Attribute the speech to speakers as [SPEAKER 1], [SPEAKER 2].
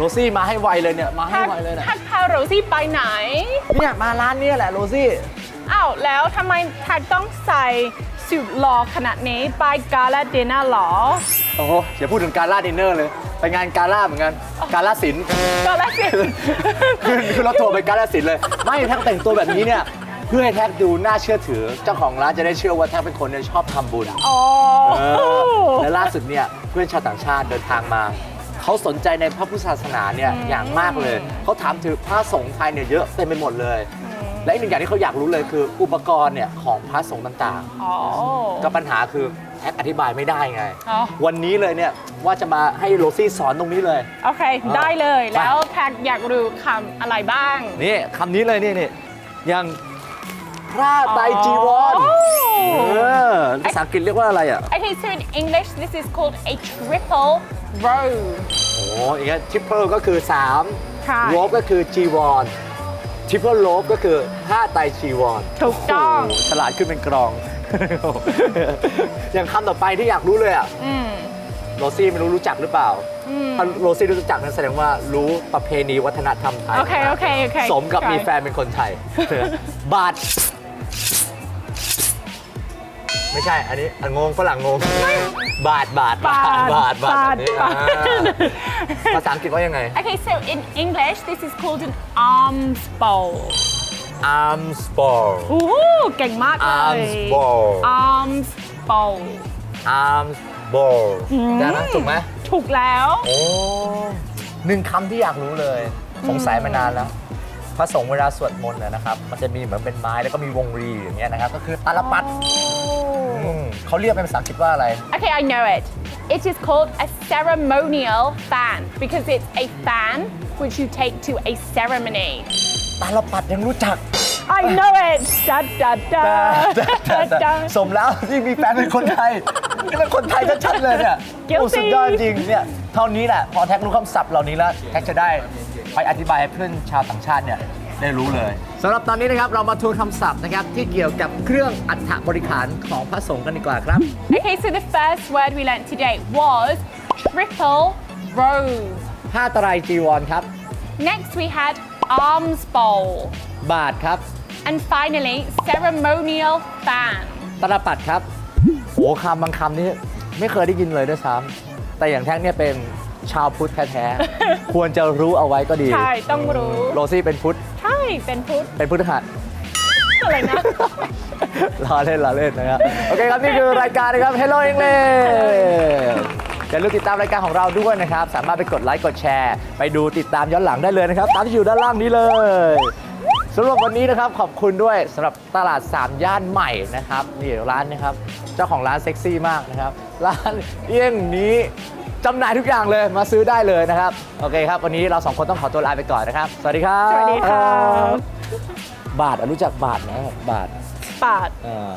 [SPEAKER 1] โรซี่มาให้ไวเลยเนี่ย มาให้ไวเลยเนี่ย
[SPEAKER 2] ทักพาโรซี่ไปไหน
[SPEAKER 1] เนี่ยมาร้านเนี้แหละโรซี่
[SPEAKER 2] อ้าว แล้วทำไมทักต้องใส่สูทหล่อขนาดนี้ไปกาลาเดน่าหรอ
[SPEAKER 1] โอ้โหอย่าพูดถึงการล่าดินเนอร์เลย ไปงานการล่าเหมือนกัน การล่าศิลป์
[SPEAKER 2] กาลาสิ
[SPEAKER 1] คือคือเราโทรไปการล่าศิลป์เลย ไม่แท็กแต่งตัวแบบนี้เนี่ย เพื่อให้แท็กดูน่าเชื่อถือ เจ้าของร้านจะได้เชื่อว่าแท็กเป็นคนเนี่ยชอบทำบุญ
[SPEAKER 2] อ๋อ
[SPEAKER 1] เออและล่าสุดเนี่ยเพื่อนชาวต่างชาติเดินทางมา เขาสนใจในพระพุทธศาสนาเนี่ยอย่างมากเลย เขาถามถึงพระสงฆ์ไทยเนี่ยเยอะเต็มไปหมดเลย และอีกหนึ่งอย่างที่เขาอยากรู้เลยคืออุปกรณ์เนี่ยของพระสงฆ์ต่าง
[SPEAKER 2] อ๋อ
[SPEAKER 1] ๆ ก็ปัญหาคือแท็กอธิบายไม่ได้ไง
[SPEAKER 2] อ๋อ
[SPEAKER 1] วันนี้เลยเนี่ยว่าจะมาให้โรซี่สอนตรงนี้เลย
[SPEAKER 2] โอเค ได้เลย
[SPEAKER 1] ไป
[SPEAKER 2] แล้วแท็กอยากรู้คำอะไรบ้าง
[SPEAKER 1] นี่คำนี้เลยนี่นี่อย่างพระไตรจีวร
[SPEAKER 2] อ๋อ
[SPEAKER 1] เออภาษาอังกฤษเรียกว่าอะไรอะ
[SPEAKER 2] Okay, so in English, this is called a triple row.
[SPEAKER 1] โอ้อย่างเงี้ยทริปเปิลก็คือ
[SPEAKER 2] ค่ะ
[SPEAKER 1] 3โลบก็คือจีวรทริปเปิลโลบก็คือผ้าไตรจีวร
[SPEAKER 2] ถูกต้อง
[SPEAKER 1] โโหฉลาดขึ้นเป็นกรอง อย่างคำต่อไปที่อยากรู้เลยอะ
[SPEAKER 2] อืม
[SPEAKER 1] โรซี่ไม่รู้รู้จักหรือเปล่า
[SPEAKER 2] อืม
[SPEAKER 1] ถ้าโรซี่รู้จักนั่นแสดงว่ารู้ประเพณีวัฒนธรรมไทย
[SPEAKER 2] โอเค โอเค โอเค
[SPEAKER 1] สมกับ
[SPEAKER 2] ใช่
[SPEAKER 1] มีแฟนเป็นคนไทย บาท ไม่ใช่ อันนี้อันงงฝรั่งงง บาทบาทบาทบาทบาทแบบนี้
[SPEAKER 2] บาท
[SPEAKER 1] อ่า ภาษาอังกฤษว่ายังไง
[SPEAKER 2] Okay, so in English, this is called an alms bowl.
[SPEAKER 1] arms ball
[SPEAKER 2] โอ้เก่งมากเลย
[SPEAKER 1] arms ball
[SPEAKER 2] arms bowl
[SPEAKER 1] arms ball ได้ไหมถูกไหม
[SPEAKER 2] ถูกแล้ว
[SPEAKER 1] โอ้หนึ่งคำที่อยากรู้เลย สงสัยมานานแล้ว พระสงฆ์เวลาสวดมนต์เนยนะครับ มันจะมีเหมือนเป็นไม้แล้วก็มีวงรีอย่างเงี้ยนะครับ ก็คือตาลปัดอืม เขาเรียกเป็นภาษาอังกฤษว่าอะไร
[SPEAKER 2] Okay, I know it. It is called a ceremonial fan because it's a fan which you take to a ceremony.
[SPEAKER 1] ตาลปัดยังรู้จัก
[SPEAKER 2] I know it. Da da da da da.
[SPEAKER 1] สมแล้วที่มีแฟนเป็นคนไทยนี่เป็นคนไทยชัดๆเลยเนี่ย
[SPEAKER 2] Guilty
[SPEAKER 1] โอ้สุดยอดจริงเนี่ยเท่านี้แหละ พอแท็กรู้คำศัพท์เหล่านี้แล้ว แท็กจะได้ไปอธิบายให้เพื่อนชาวต่างชาติเนี่ย ได้รู้เลย สำหรับตอนนี้นะครับ เรามาทวนคำศัพท์นะครับ ที่เกี่ยวกับเครื่องอัฐบริขารของพระสงฆ์กันดีกว่าครับ
[SPEAKER 2] Okay, so the first word we learnt today was triple robe.
[SPEAKER 1] ผ้าไตรจีวรครับ
[SPEAKER 2] Next we had alms bowl.
[SPEAKER 1] บาทครับ
[SPEAKER 2] And finally, ceremonial fan.
[SPEAKER 1] ตลปัดครับโอ้คำบางคำนี่ไม่เคยได้ยินเลยด้วยซ้ำแต่อย่างแท็กเนี่ยเป็นชาวพุทธแท้ๆ ควรจะรู้เอาไว้ก็ดี
[SPEAKER 2] ใช่ต้องรู้
[SPEAKER 1] โรซี่เป็นพุทธ
[SPEAKER 2] ใช่เป็นพุทธ
[SPEAKER 1] เป็นพุทธหัส
[SPEAKER 2] อะไรนะ
[SPEAKER 1] ล้อเล่นล้อเล่นนะครับ โอเคครับ นี่คือรายการนะครับ Hello English อย่าลืมติดตามรายการของเราด้วยนะครับ สามารถไปกดไลค์ กดแชร์ ไปดูติดตามย้อนหลังได้เลยนะครับ ตามที่อยู่ด้านล่างนี้เลยสำหรับวันนี้นะครับ ขอบคุณด้วยสำหรับตลาด 3 ย่านใหม่นะครับนี่ร้านนะครับ เจ้าของร้านเซ็กซี่มากนะครับ ร้านเอี้ยงนี้ จำหน่ายทุกอย่างเลยมาซื้อได้เลยนะครับ โอเคครับ วันนี้เราสองคนต้องขอตัวลาไปก่อนนะครับ สวัสดีครับ
[SPEAKER 2] สวัสดีครับ
[SPEAKER 1] บาทอะรู้จักบาทไหมบาท
[SPEAKER 2] ปาด
[SPEAKER 1] เออ